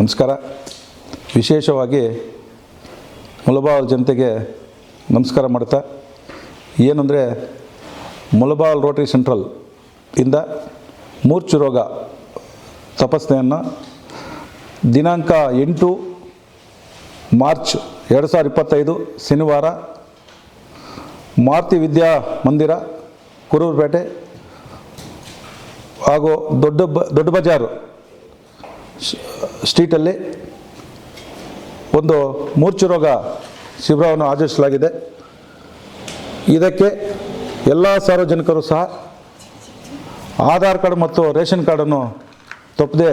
ನಮಸ್ಕಾರ. ವಿಶೇಷವಾಗಿ ಮುಲಬಾವಲ್ ಜನತೆಗೆ ನಮಸ್ಕಾರ ಮಾಡ್ತಾ, ಏನಂದರೆ ಮುಲಬಾವಲ್ ರೋಟರಿ ಸೆಂಟ್ರಲ್ ಇಂದ ಮೂರ್ಛು ರೋಗ ತಪಾಸಣೆಯನ್ನು ದಿನಾಂಕ ಎಂಟು ಮಾರ್ಚ್ ಎರಡು ಸಾವಿರದ ಇಪ್ಪತ್ತೈದು ಶನಿವಾರ ಮಾರುತಿ ವಿದ್ಯಾ ಮಂದಿರ ಕುರೂರುಪೇಟೆ ಹಾಗೂ ದೊಡ್ಡ ಬ, ದೊಡ್ಡ ಬಜಾರು ಸ್ಟ್ರೀಟಲ್ಲಿ ಒಂದು ಮೂರ್ಛೆ ರೋಗ ಶಿಬಿರವನ್ನು ಆಚರಿಸಲಾಗಿದೆ ಇದಕ್ಕೆ ಎಲ್ಲ ಸಾರ್ವಜನಿಕರು ಸಹ ಆಧಾರ್ ಕಾರ್ಡ್ ಮತ್ತು ರೇಷನ್ ಕಾರ್ಡನ್ನು ತಪ್ಪದೆ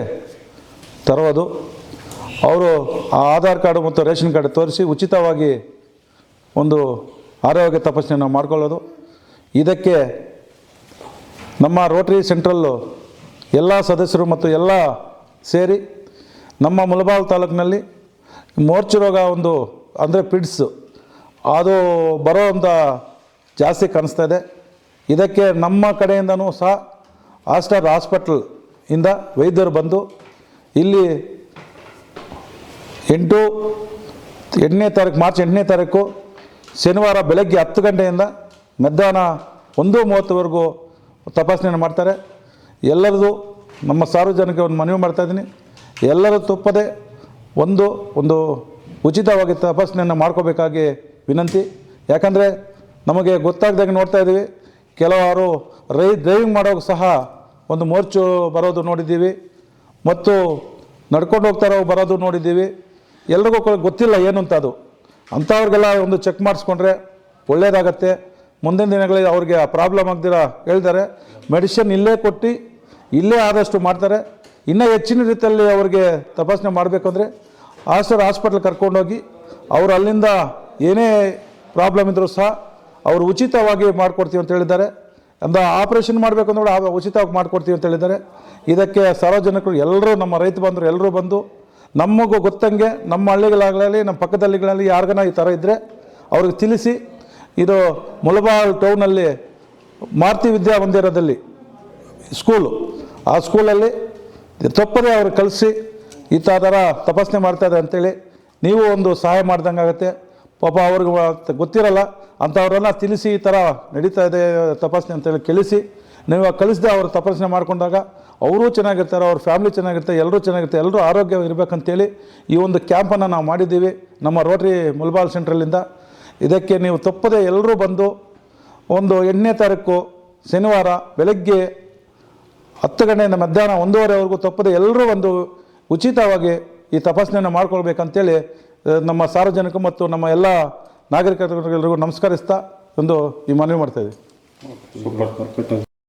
ತರೋದು ಅವರು ಆ ಆಧಾರ್ ಕಾರ್ಡು ಮತ್ತು ರೇಷನ್ ಕಾರ್ಡ್ ತೋರಿಸಿ ಉಚಿತವಾಗಿ ಒಂದು ಆರೋಗ್ಯ ತಪಾಸಣೆಯನ್ನು ಮಾಡಿಕೊಳ್ಳೋದು. ಇದಕ್ಕೆ ನಮ್ಮ ರೋಟರಿ ಸೆಂಟ್ರಲ್ಲು ಎಲ್ಲ ಸದಸ್ಯರು ಮತ್ತು ಎಲ್ಲ ಸೇರಿ ನಮ್ಮ ಮುಲಬಾಲ್ ತಾಲೂಕಿನಲ್ಲಿ ಮೋರ್ಚು ರೋಗ ಒಂದು, ಅಂದರೆ ಪಿಡ್ಸ್, ಅದು ಬರೋವಂಥ ಜಾಸ್ತಿ ಕಾಣಿಸ್ತಾ ಇದೆ. ಇದಕ್ಕೆ ನಮ್ಮ ಕಡೆಯಿಂದನೂ ಸಹ ಆಸ್ಟರ್ ಹಾಸ್ಪಿಟಲ್ ಇಂದ ವೈದ್ಯರು ಬಂದು ಇಲ್ಲಿ ಎಂಟು, ಎಂಟನೇ ತಾರೀಕು, ಮಾರ್ಚ್ ಎಂಟನೇ ತಾರೀಕು ಶನಿವಾರ ಬೆಳಗ್ಗೆ ಹತ್ತು ಗಂಟೆಯಿಂದ ಮಧ್ಯಾಹ್ನ ಒಂದು ಮೂವತ್ತುವರೆಗೂ ತಪಾಸಣೆಯನ್ನು ಮಾಡ್ತಾರೆ. ಎಲ್ಲರದು ನಮ್ಮ ಸಾರ್ವಜನಿಕ ಒಂದು ಮನವಿ ಮಾಡ್ತಾಯಿದ್ದೀನಿ ಎಲ್ಲರೂ ತಪ್ಪದೆ ಒಂದು ಒಂದು ಉಚಿತವಾಗಿ ತಪಾಸಣೆಯನ್ನು ಮಾಡ್ಕೋಬೇಕಾಗಿ ವಿನಂತಿ. ಯಾಕಂದರೆ ನಮಗೆ ಗೊತ್ತಾಗ್ದಾಗ ನೋಡ್ತಾ ಇದ್ದೀವಿ. ಕೆಲವಾರು ರೈ ಡ್ರೈವಿಂಗ್ ಮಾಡೋಕ್ಕೆ ಸಹ ಒಂದು ಮೋರ್ಚು ಬರೋದು ನೋಡಿದ್ದೀವಿ. ಮತ್ತು ನಡ್ಕೊಂಡು ಹೋಗ್ತಾರೋ ಬರೋದು ನೋಡಿದ್ದೀವಿ. ಎಲ್ರಿಗೂ ಗೊತ್ತಿಲ್ಲ ಏನು ಅಂತ ಅದು. ಅಂಥವ್ರಿಗೆಲ್ಲ ಒಂದು ಚೆಕ್ ಮಾಡಿಸ್ಕೊಂಡ್ರೆ ಒಳ್ಳೆಯದಾಗತ್ತೆ ಮುಂದಿನ ದಿನಗಳಲ್ಲಿ ಅವ್ರಿಗೆ ಪ್ರಾಬ್ಲಮ್ ಆಗ್ದಿರ ಹೇಳ್ತಾರೆ. ಮೆಡಿಷನ್ ಇಲ್ಲೇ ಕೊಟ್ಟು ಇಲ್ಲೇ ಆದಷ್ಟು ಮಾಡ್ತಾರೆ. ಇನ್ನೂ ಹೆಚ್ಚಿನ ರೀತಿಯಲ್ಲಿ ಅವರಿಗೆ ತಪಾಸಣೆ ಮಾಡಬೇಕು ಅಂದರೆ ಆಸ್ಟರ್ ಹಾಸ್ಪಿಟ್ಲ್ ಕರ್ಕೊಂಡೋಗಿ ಅವರು ಅಲ್ಲಿಂದ ಏನೇ ಪ್ರಾಬ್ಲಮ್ ಇದ್ದರೂ ಸಹ ಅವರು ಉಚಿತವಾಗಿ ಮಾಡಿಕೊಡ್ತೀವಿ ಅಂತ ಹೇಳಿದ್ದಾರೆ. ಅಂದ ಆಪ್ರೇಷನ್ ಮಾಡಬೇಕು ಅಂದ್ರೆ ಉಚಿತವಾಗಿ ಮಾಡಿಕೊಡ್ತೀವಿ ಅಂತ ಹೇಳಿದ್ದಾರೆ. ಇದಕ್ಕೆ ಸಾರ್ವಜನಿಕರು ಎಲ್ಲರೂ ನಮ್ಮ ರೈತ ಬಂದರು, ಎಲ್ಲರೂ ಬಂದು ನಮಗೂ ಗೊತ್ತಂಗೆ ನಮ್ಮ ಹಳ್ಳಿಗಳಾಗಲಿ, ನಮ್ಮ ಪಕ್ಕದಲ್ಲಿಗಳಲ್ಲಿ ಯಾರಿಗಾನ ಈ ಥರ ಇದ್ದರೆ ಅವ್ರಿಗೆ ತಿಳಿಸಿ ಇದು ಮುಳಬಾಲ್ ಟೌನಲ್ಲಿ ಮಾರುತಿ ವಿದ್ಯಾ ಮಂದಿರದಲ್ಲಿ ಸ್ಕೂಲು ಆ ಸ್ಕೂಲಲ್ಲಿ ತಪ್ಪದೇ ಅವ್ರು ಕಲಿಸಿ ಈ ಥರ ತಪಾಸಣೆ ಮಾಡ್ತಾಯಿದೆ ಅಂತೇಳಿ ನೀವು ಒಂದು ಸಹಾಯ ಮಾಡ್ದಂಗೆ ಆಗುತ್ತೆ. ಪಾಪ ಅವ್ರಿಗೆ ಗೊತ್ತಿರಲ್ಲ, ಅಂಥವ್ರನ್ನ ತಿಳಿಸಿ ಈ ಥರ ನಡೀತಾ ಇದೆ ತಪಾಸಣೆ ಅಂತೇಳಿ ಕಳಿಸಿ, ನೀವು ಕಲಿಸಿದೆ ಅವ್ರು ತಪಾಸಣೆ ಮಾಡಿಕೊಂಡಾಗ ಅವರೂ ಚೆನ್ನಾಗಿರ್ತಾರೆ, ಅವ್ರ ಫ್ಯಾಮಿಲಿ ಚೆನ್ನಾಗಿರ್ತಾರೆ ಎಲ್ಲರೂ ಚೆನ್ನಾಗಿರ್ತಾರೆ ಎಲ್ಲರೂ ಆರೋಗ್ಯ ಇರಬೇಕಂತೇಳಿ ಈ ಒಂದು ಕ್ಯಾಂಪನ್ನು ನಾವು ಮಾಡಿದ್ದೀವಿ. ನಮ್ಮ ರೋಟ್ರಿ ಮುಲ್ಬಾಲ್ ಸೆಂಟ್ರಲ್ಲಿಂದ. ಇದಕ್ಕೆ ನೀವು ತಪ್ಪದೆ ಎಲ್ಲರೂ ಬಂದು ಒಂದು ಎಂಟನೇ ತಾರೀಕು ಶನಿವಾರ ಬೆಳಗ್ಗೆ ಹತ್ತು ಗಂಟೆಯಿಂದ ಮಧ್ಯಾಹ್ನ ಒಂದೂವರೆವರೆಗೂ ತಪ್ಪದೆ ಎಲ್ಲರೂ ಒಂದು ಉಚಿತವಾಗಿ ಈ ತಪಾಸಣೆಯನ್ನು ಮಾಡ್ಕೊಳ್ಬೇಕಂತೇಳಿ ನಮ್ಮ ಸಾರ್ವಜನಿಕ ಮತ್ತು ನಮ್ಮ ಎಲ್ಲ ನಾಗರಿಕರಿಗೂ ನಮಸ್ಕರಿಸ್ತಾ ಒಂದು ಈ ಮನವಿ ಮಾಡ್ತಾಯಿದ್ದೀವಿ